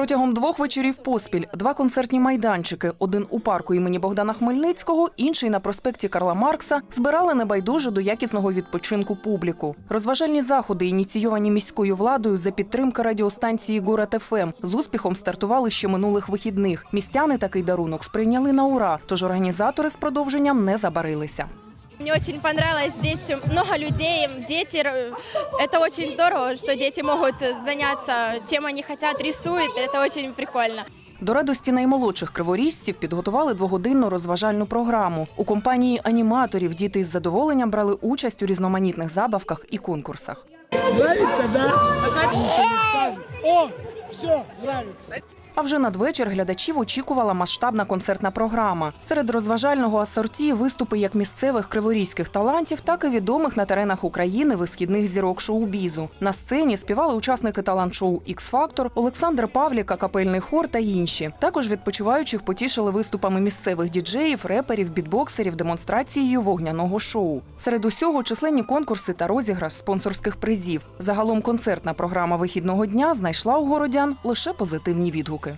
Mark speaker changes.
Speaker 1: Протягом двох вечорів поспіль два концертні майданчики: один у парку імені Богдана Хмельницького, інший на проспекті Карла Маркса, збирали небайдужу до якісного відпочинку публіку. Розважальні заходи, ініційовані міською владою за підтримки радіостанції Город ФМ, з успіхом стартували ще минулих вихідних. Містяни такий дарунок сприйняли на ура, тож організатори з продовженням не забарилися.
Speaker 2: Мне очень понравилось, здесь много людей, дети, это очень здорово, что дети могут заняться чем они хотят, рисуют, это очень прикольно.
Speaker 1: До радості наймолодших криворіжців підготували двогодинну розважальну програму. У компанії аніматорів діти із задоволенням брали участь у різноманітних забавках і конкурсах.
Speaker 3: Нравится, да? О, все, нравится.
Speaker 1: А вже надвечір глядачів очікувала масштабна концертна програма. Серед розважального асорті виступи як місцевих криворізьких талантів, так і відомих на теренах України висхідних зірок шоу-бізу. На сцені співали учасники талант-шоу «Ікс-Фактор», Олександр Павліка, капельний хор та інші. Також відпочиваючих потішили виступами місцевих діджеїв, реперів, бітбоксерів, демонстрацією вогняного шоу. Серед усього численні конкурси та розіграш спонсорських призів. Загалом концертна програма вихідного дня знайшла у городян лише позитивні відгуки.